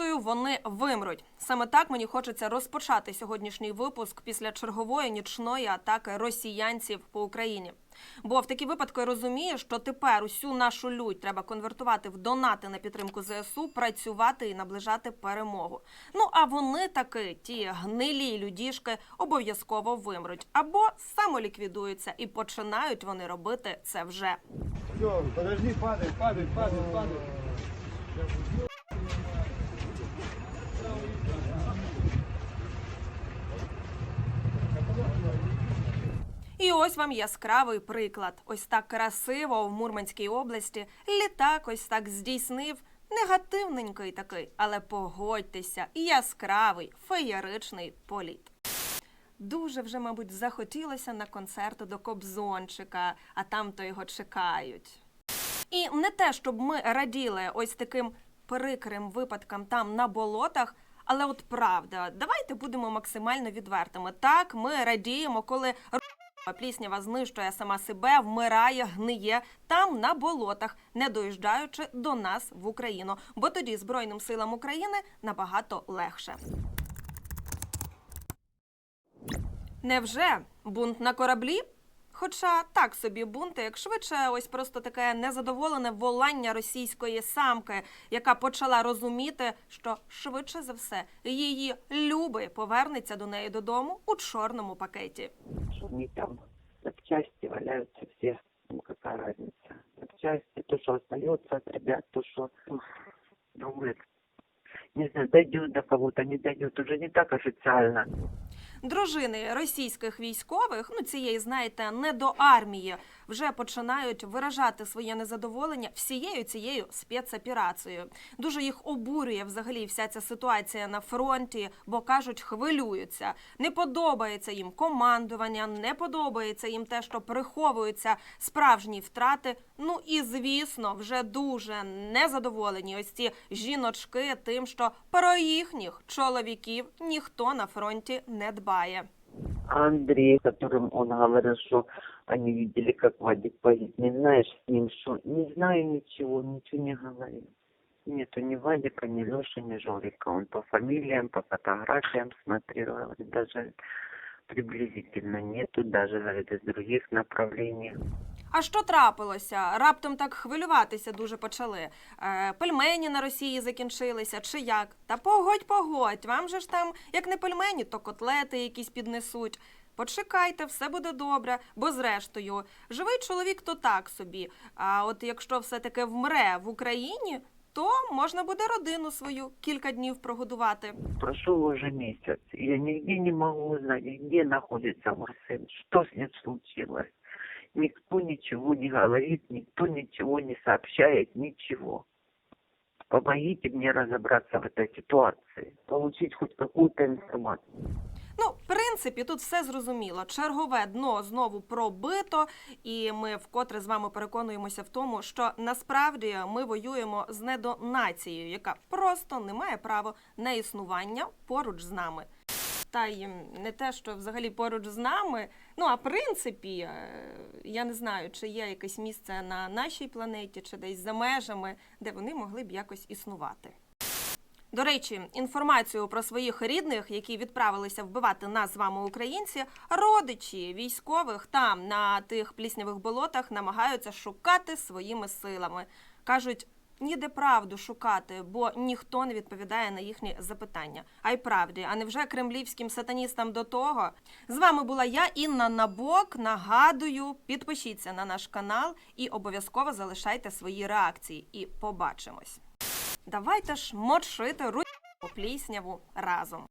Зрештою, вони вимруть. Саме так мені хочеться розпочати сьогоднішній випуск після чергової нічної атаки росіянців по Україні. Бо в такі випадки я розумію, що тепер усю нашу лють треба конвертувати в донати на підтримку ЗСУ, працювати і наближати перемогу. Ну а вони таки, ті гнилі людішки, обов'язково вимруть або самоліквідуються, і починають вони робити це вже. Все, подожди, падай, падай, падай, падай. І ось вам яскравий приклад. Ось так красиво в Мурманській області літак ось так здійснив негативненький такий, але погодьтеся, яскравий феєричний політ. Дуже вже, мабуть, захотілося на концерт до Кобзончика, а там то його чекають. І не те, щоб ми раділи ось таким прикрим випадкам там на болотах. Але от правда, давайте будемо максимально відвертими. Так, ми радіємо, коли пліснява знищує сама себе, вмирає, гниє там на болотах, не доїжджаючи до нас в Україну. Бо тоді Збройним силам України набагато легше. Невже бунт на кораблі? Хоча так собі бунти, як швидше, ось просто таке незадоволене волання російської самки, яка почала розуміти, що швидше за все її любий повернеться до неї додому у чорному пакеті. что они там запчасти валяются все. Ну, какая разница. Запчасти, то, что остается от ребят, то, что ух, думает, не знаю, дойдет до кого-то, не дойдет, уже не так официально. Дружини російських військових, ну цієї, знаєте, не до армії, вже починають виражати своє незадоволення всією цією спецоперацією. Дуже їх обурює взагалі вся ця ситуація на фронті, бо кажуть, хвилюються. Не подобається їм командування, не подобається їм те, що приховуються справжні втрати. Ну і звісно, вже дуже незадоволені ось ці жіночки тим, що про їхніх чоловіків ніхто на фронті не дбає. А Андрей, которым он говорил, что они видели, как Вадик погиб, не знаешь с ним, что? Не знаю ничего, ничего не говорил. Нету ни Вадика, ни Леши, ни Жорика. Он по фамилиям, по фотографиям смотрел, говорит, даже приблизительно нету, даже, говорит, из других направлений. А що трапилося? Раптом так хвилюватися дуже почали. Е, пельмені на Росії закінчилися, чи як? Та погодь, погодь. Вам же ж там, як не пельмені, то котлети якісь піднесуть. Почекайте, все буде добре, бо зрештою, живий чоловік то так собі. А от якщо все-таки вмре в Україні, то можна буде родину свою кілька днів прогодувати. Прошел уже месяц, и я нигде не могу узнать, где находится мой сын, что с ним случилось. Никто ничего не говорит, никто ничего не сообщает, ничего. Помогите мне разобраться в этой ситуации, получить хоть какую-то информацию. Принципі, тут все зрозуміло. Чергове дно знову пробито, і ми вкотре з вами переконуємося в тому, що насправді ми воюємо з недонацією, яка просто не має права на існування поруч з нами. Та й не те, що взагалі поруч з нами. Ну а в принципі, е, я не знаю, чи є якесь місце на нашій планеті, чи десь за межами, де вони могли б якось існувати. До речі, інформацію про своїх рідних, які відправилися вбивати нас з вами, українці, родичі військових там на тих пліснявих болотах намагаються шукати своїми силами. кажуть. Ніде правду шукати, бо ніхто не відповідає на їхні запитання. А й правді, а невже кремлівським сатаністам до того? З вами була я, Інна Набок. Нагадую, підпишіться на наш канал і обов'язково залишайте свої реакції. І побачимось. Давайте ж мочити ру плісняву разом.